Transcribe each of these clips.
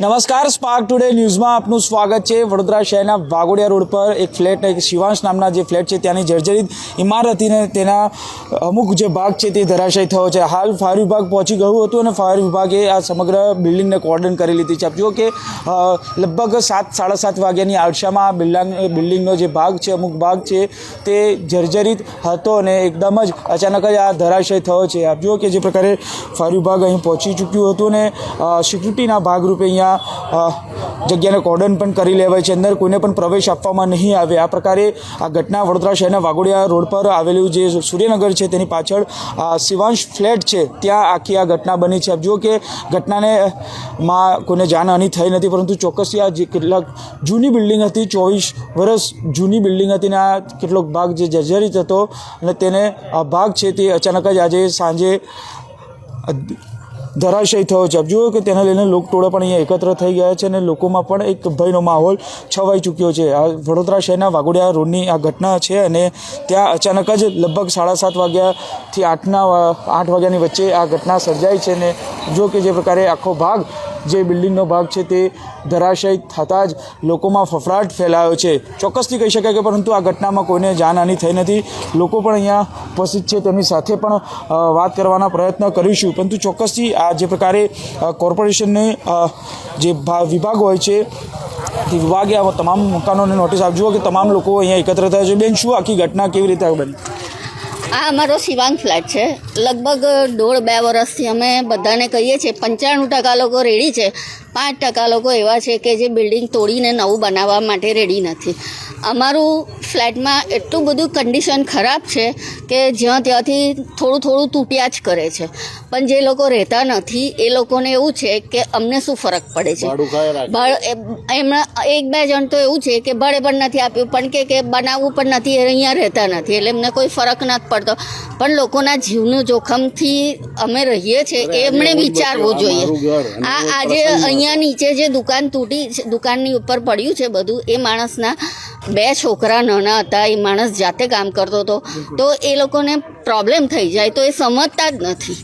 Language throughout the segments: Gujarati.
નમસ્કાર સ્પાર્ક ટુડે ન્યૂઝમાં આપનું સ્વાગત છે. વડોદરા શહેરના વાગોડિયા રોડ પર એક ફ્લેટ, એક શિવાંશ નામના જે ફ્લેટ છે, ત્યાંની જર્જરિત ઇમારતીને તેના અમુક જે ભાગ છે તે ધરાશાય થયો છે. હાલ ફાયર વિભાગ પહોંચી ગયું હતું અને ફાયર વિભાગે આ સમગ્ર બિલ્ડિંગને કોર્ડન કરી લીધી છે આપ કે લગભગ સાત, સાડા સાત વાગ્યાની આડશામાં આ બિલ્ડિંગ, બિલ્ડિંગનો જે ભાગ છે, અમુક ભાગ છે, તે જર્જરિત હતો અને એકદમ જ અચાનક જ આ ધરાશય થયો છે. આપ જુઓ કે જે પ્રકારે ફાયર વિભાગ અહીં પહોંચી ચૂક્યું હતું અને સિક્યુરિટીના ભાગરૂપે અહીંયા અ, જગ્યાને કોર્ડન પણ કરી લેવાય છે. અંદર કોઈને પણ પ્રવેશ આપવામાં નહીં આવે. આ પ્રકારે આ ઘટના વડોદરા શહેરના વાઘોડિયા રોડ પર આવેલું જે સૂર્યનગર છે તેની પાછળ શિવાંશ ફ્લેટ છે. ત્યાં આખી આ ઘટના બની છે. જુઓ કે ઘટનાને માં કોઈને જાનહાની થઈ નથી પરંતુ ચોક્કસથી આ જે કેટલાક જૂની બિલ્ડિંગ હતી ચોવીસ વર્ષ જૂની બિલ્ડિંગ હતી ને આ કેટલોક ભાગ જે જર્જરિત હતો અને તેને આ ભાગ છે તે અચાનક જ આજે સાંજે ધરાશય થયો છે. જુઓ કે તેને લઈને લોકટોળા પણ અહીંયા એકત્ર થઈ ગયા છે અને લોકોમાં પણ એક ભયનો માહોલ છવાઈ ચૂક્યો છે. આ વડોદરા શહેરના વાઘોડિયા રોડની આ ઘટના છે અને ત્યાં અચાનક જ લગભગ સાડા સાત વાગ્યાથી આઠના, આઠ વાગ્યાની વચ્ચે આ ઘટના સર્જાઈ છે અને જો કે જે પ્રકારે આખો ભાગ, જે બિલ્ડિંગનો ભાગ છે તે ધરાશય થતાં જ લોકોમાં ફફડાટ ફેલાયો છે. ચોક્કસથી કહી શકાય કે પરંતુ આ ઘટનામાં કોઈને જાનહાની થઈ નથી. લોકો પણ અહીંયા ઉપસ્થિત છે. તેમની સાથે પણ વાત કરવાના પ્રયત્ન કરીશું. પરંતુ ચોક્કસથી આ જે પ્રકારે કોર્પોરેશનની જે વિભાગ હોય છે, તે વિભાગે આ તમામ મકાનોને નોટિસ આપજો કે તમામ લોકો અહીંયા એકત્ર થયા છે. બેન, શું આખી ઘટના કેવી રીતે બની? આ અમારો શિવાંગ ફ્લેટ છે. લગભગ દોઢ બે વર્ષથી અમે બધાને કહીએ છીએ, પંચાણું ટકા લોકો રેડી છે. પાંચ ટકા લોકો એવા છે કે જે બિલ્ડિંગ તોડીને નવું બનાવવા માટે રેડી નથી. અમારું ફ્લેટમાં એટલું બધું કન્ડિશન ખરાબ છે કે જ્યાં ત્યાંથી થોડું થોડું તૂટ્યા જ કરે છે. પણ જે લોકો રહેતા નથી એ લોકોને એવું છે કે અમને શું ફરક પડે છે? ભાડ- એ- એમના એક બે જણ તો એવું છે કે ભાડે પણ નથી આપ્યું પણ કે કે બનાવવું પણ નથી અહીંયા રહેતા નથી એટલે એમને કોઈ ફરક નથી પડતો. પણ લોકોના જીવનું જોખમથી અમે રહીએ છીએ એમણે વિચારવું જોઈએ. આ આજે અહીંયા નીચે જે દુકાન તૂટી દુકાનની ઉપર પડ્યું છે બધું એ માણસના બે છોકરા નાના હતા એ માણસ જાતે કામ કરતો હતો. તો એ લોકોને પ્રોબ્લેમ થઈ જાય તો એ સમજતા જ નથી.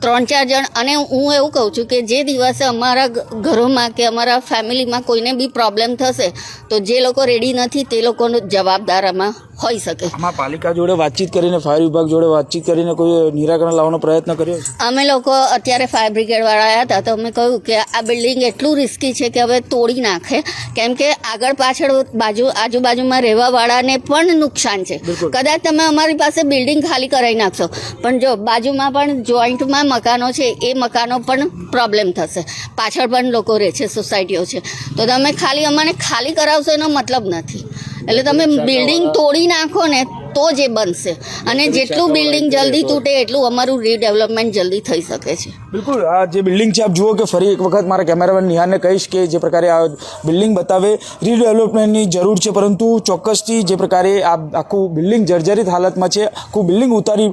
ત્રણ ચાર જણ અને હું એવું કહું છું કે જે દિવસે અમારા ઘરોમાં કે અમારા ફેમિલીમાં કોઈને બી પ્રોબ્લેમ થશે તો જે લોકો રેડી નથી તે લોકોનો જવાબદાર આમાં હોઈ શકે. આમાં પાલિકા જોડે વાતચીત કરીને ફાયર વિભાગ જોડે વાતચીત કરીને કોઈ નિરાકરણ લાવવાનો પ્રયત્ન કર્યો અમે લોકો અત્યારે ફાયર બ્રિગેડવાળા આવ્યા હતા તો અમે કહ્યું કે આ બિલ્ડિંગ એટલું રિસ્કી છે કે હવે તોડી નાખે. કેમ કે આગળ પાછળ બાજુ આજુબાજુમાં રહેવાવાળાને પણ નુકસાન છે. કદાચ તમે અમારી પાસે બિલ્ડિંગ ખાલી કરાવી નાખશો પણ જો બાજુમાં પણ જોઈન્ટમાં મકાનો છે એ મકાનો પણ પ્રોબ્લેમ થશે. પાછળ પણ લોકો રહે છે સોસાયટીઓ છે. તો તમે ખાલી અમને ખાલી કરાવશો એનો મતલબ નથી. એટલે તમે બિલ્ડિંગ તોડી નાખો ને તો જ એ બનશે. અને જેટલું બિલ્ડિંગ જલ્દી તૂટે એટલું અમારું રીડેવલપમેન્ટ જલ્દી થઈ શકે છે. બિલકુલ આ જે બિલ્ડિંગ છે આપ જુઓ કે ફરી એક વખત મારા કેમેરામેન નિહાને કહીશ કે જે પ્રકારે આ બિલ્ડિંગ બતાવે રીડેવલપમેન્ટની જરૂર છે પરંતુ ચોક્કસથી જે પ્રકારે આ આખું બિલ્ડિંગ જર્જરિત હાલતમાં છે આખું બિલ્ડિંગ ઉતારી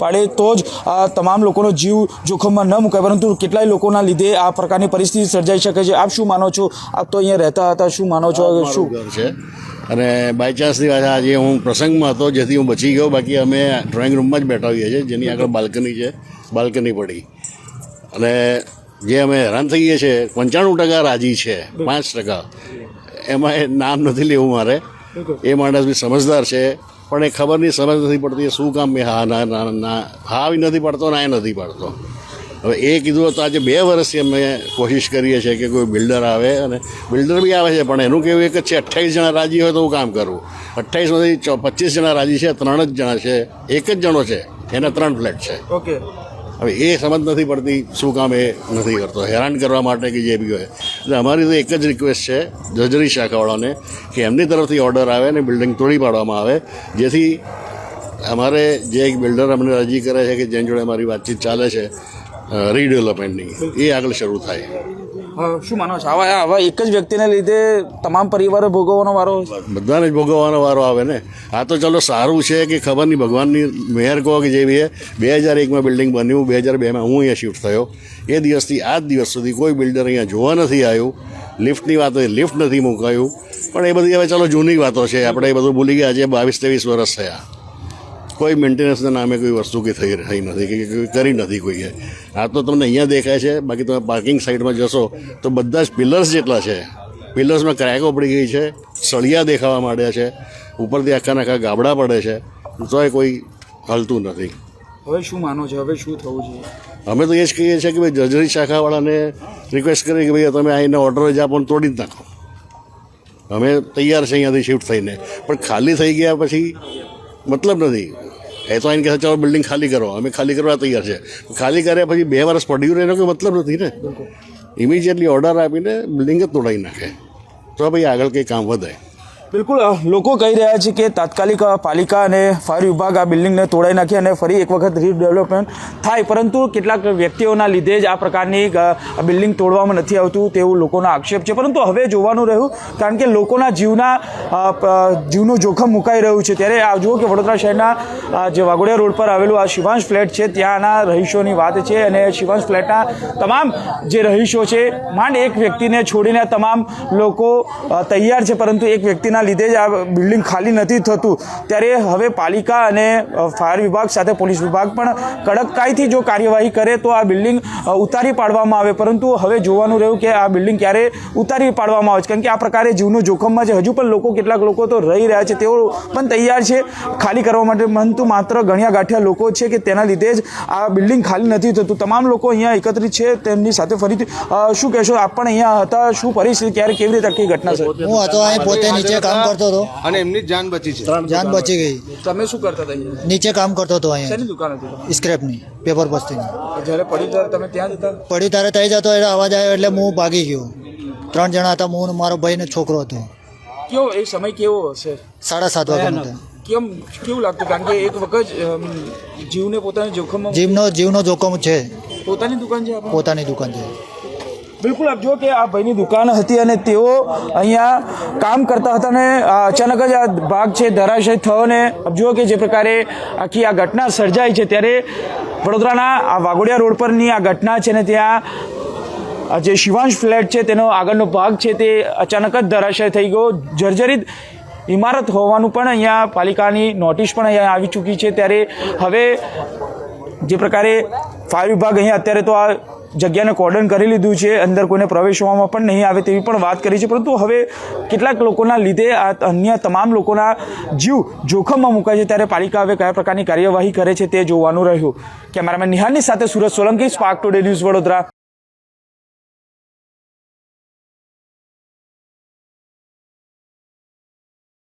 પાડે તો જ આ તમામ લોકોનો જીવ જોખમમાં ન મુકાય પરંતુ કેટલાય લોકોના લીધે આ પ્રકારની પરિસ્થિતિ સર્જાઈ શકે છે. આપ શું માનો છો? આપ તો અહીંયા રહેતા હતા શું માનો છો? શું? છે. અને બાય ચાન્સની વાત આજે હું પ્રસંગમાં હતો જેથી હું બચી ગયો. બાકી અમે ડ્રોઈંગ રૂમમાં જ બેઠા હોઈએ છીએ જેની આગળ બાલ્કની છે બાલ્કની પડી. અને જે અમે હેરાન થઈએ છીએ પંચાણું ટકા રાજી છે પાંચ ટકા. એમાં એ નામ નથી લેવું મારે. એ માણસ બી સમજદાર છે પણ એ ખબર નહીં સમજ નથી પડતી શું કામ મેં હા ના ના ના હા બી નથી પડતો ના એ નથી પડતો. હવે એ કીધું તો આજે બે વર્ષથી અમે કોશિશ કરીએ છીએ કે કોઈ બિલ્ડર આવે અને બિલ્ડર બી આવે છે પણ એનું કેવું એક જ છે અઠ્ઠાવીસ જણા રાજી હોય તો હું કામ કરું. અઠ્ઠાવીસમાંથી ચો પચીસ જણા રાજી છે ત્રણ જ જણા છે એક જ જણો છે એને ત્રણ ફ્લેટ છે. ઓકે હવે એ સમજ નથી પડતી શું કામ એ નથી કરતો. હેરાન કરવા માટે કે જે બી હોય. એટલે અમારી તો એક જ રિક્વેસ્ટ છે જજરી શાખાવાળાને કે એમની તરફથી ઓર્ડર આવે અને બિલ્ડિંગ તોડી પાડવામાં આવે જેથી અમારે જે એક બિલ્ડર અમને અરજી કરે છે કે જેની જોડે અમારી વાતચીત ચાલે છે રીડેવલપમેન્ટની એ આગળ શરૂ થાય. શું માનો છો? આવા આવા એક જ વ્યક્તિને લીધે તમામ પરિવારો ભોગવવાનો વારો બધાને જ ભોગવવાનો વારો આવે ને. આ તો ચલો સારું છે કે ખબર નહીં ભગવાનની મહેર કહો કે જેવી છે. બે હજાર એકમાં બિલ્ડિંગ બન્યું બે હજાર બેમાં હું અહીંયા શિફ્ટ થયો. એ દિવસથી આજ દિવસ સુધી કોઈ બિલ્ડર અહીંયા જોવા નથી આવ્યું. લિફ્ટની વાત હોય લિફ્ટ નથી મુકાયું. પણ એ બધી હવે ચલો જૂની વાતો છે. આપણે એ બધું ભૂલી ગયા આજે બાવીસ ત્રેવીસ વર્ષ થયા. કોઈ મેન્ટેનન્સના નામે કોઈ વસ્તુ કે થઈ થઈ નથી કે કરી નથી કોઈએ આ તો તમને અહીંયા દેખાય છે બાકી તમે પાર્કિંગ સાઈડમાં જશો તો બધા જ પિલર્સ જેટલા છે. પિલર્સમાં ક્રેકો પડી ગઈ છે સળિયા દેખાવા માંડ્યા છે ઉપરથી આખા આખા ગાબડા પડે છે તોય કોઈ હલતું નથી. હવે શું માનો છો? હવે શું થવું જોઈએ? અમે તો એ જ કહીએ છીએ કે ભાઈ જર્જરી શાખાવાળાને રિક્વેસ્ટ કરી કે ભાઈ તમે અહીંના ઓર્ડર જ આપો તોડી જ નાખો. અમે તૈયાર છે અહીંયાથી શિફ્ટ થઈને. પણ ખાલી થઈ ગયા પછી મતલબ નથી. એ તો એને કહે ચાલો બિલ્ડિંગ ખાલી કરો અમે ખાલી કરવા તૈયાર છે. ખાલી કર્યા પછી બે વર્ષ પડ્યું રહે એનો કોઈ મતલબ નથી ને? ઇમિજિએટલી ઓર્ડર આપીને બિલ્ડિંગ જ તોડાવી નાખે. તો ભાઈ આગળ કંઈ કામ વધે. બિલકુલ લોકો કહી રહ્યા છે કે તાત્કાલિક પાલિકા અને ફાયર વિભાગ આ બિલ્ડિંગને તોડાઈ નાખી અને ફરી એક વખત રીડેવલપમેન્ટ થાય. પરંતુ કેટલાક વ્યક્તિઓના લીધે જ આ પ્રકારની બિલ્ડિંગ તોડવામાં નથી આવતું તેવું લોકોનો આક્ષેપ છે. પરંતુ હવે જોવાનું રહ્યું, કારણ કે લોકોના જીવના જીવનું જોખમ મુકાઈ રહ્યું છે. ત્યારે આ જુઓ કે વડોદરા શહેરના જે વાઘોડિયા રોડ પર આવેલું આ શિવાંશ ફ્લેટ છે, ત્યાંના રહીશોની વાત છે અને શિવાંશ ફ્લેટના તમામ જે રહીશો છે, માંડ એક વ્યક્તિને છોડીને તમામ લોકો તૈયાર છે. પરંતુ એક વ્યક્તિના લીધે જ આ બિલ્ડિંગ ખાલી નથી થતું. ત્યારે હવે પાલિકા અને ફાયર વિભાગ સાથે પોલીસ વિભાગ પણ કડકકાઈથી જો કાર્યવાહી કરે તો આ બિલ્ડિંગ ઉતારી પાડવામાં આવે. પરંતુ હવે જોવાનું રહ્યું કે આ બિલ્ડિંગ ક્યારે ઉતારી પાડવામાં આવે છે. કારણ કે આ પ્રકારે જીવનું જોખમમાં છે. હજુ પણ લોકો કેટલાક લોકો તો રહી રહ્યા છે. તેઓ પણ તૈયાર છે ખાલી કરવા માટે. પરંતુ માત્ર ગણ્યા ગાંઠિયા લોકો છે કે તેના લીધે જ આ બિલ્ડિંગ ખાલી નથી થતું. તમામ લોકો અહીંયા એકત્રિત છે. તેમની સાથે ફરીથી શું કહેશો? આપ પણ અહીંયા હતા. શું પરિસ્થિતિ? ક્યારે કેવી રીતે ઘટના છે હું હતો અહીં પોતે નીચે કામ કરતો હતો. અને એમની જાન બચી છે. જાન બચી ગઈ. તમે શું કરતા હતા અહીંયા? નીચે કામ કરતો હતો શેની અહીંયા દુકાન હતી? સ્ક્રેપની પેપર બસ્તીની. જ્યારે પડી ત્યારે તમે ત્યાં જતા પડી તારે થઈ જતો એટલે અવાજ આવ્યો એટલે હું ભાગી ગયો. ત્રણ જણા હતા હું મારો ભાઈ ને છોકરો હતો. કેવો એ સમય કેવો હશે? સાડા સાત વાગ્યાનો હતો કેમ કેવું લાગતું? કારણ કે એક વખત જીવને પોતાની જોખમમાં જીવનો જીવનો જોખમ છે. પોતાની દુકાન છે પોતાની દુકાન છે. બિલકુલ આપ જો કે આ ભાઈની દુકાન હતી અને તેઓ અહીંયા કામ કરતા હતા અને અચાનક જ આ ભાગ છે, ધરાશય થયો ને આપ જુઓ કે જે પ્રકારે આખી આ ઘટના સર્જાઈ છે ત્યારે વડોદરાના આ વાઘોડિયા રોડ પરની આ ઘટના છે ને ત્યાં જે શિવાંશ ફ્લેટ છે તેનો આગળનો ભાગ છે તે અચાનક જ ધરાશય થઈ ગયો. જર્જરિત ઇમારત હોવાનું પણ અહીંયા પાલિકાની નોટિસ પણ અહીંયા આવી ચૂકી છે. ત્યારે હવે જે પ્રકારે ફાયર વિભાગ અહીંયા અત્યારે તો આ જગ્યાને કોર્ડન કરી લીધું છે, અંદર કોઈને પ્રવેશવામાં પણ નહીં આવે તેવી પણ વાત કરી છે. પરંતુ હવે કેટલાક લોકોના લીધે આ અન્ય તમામ લોકોના જીવ જોખમમાં મુકાય છે. ત્યારે પાલિકા હવે કયા પ્રકારની કાર્યવાહી કરે છે તે જોવાનું રહ્યું. કેમેરામેન નિહાલની સાથે Surat Solanki, spark today news Vadodara.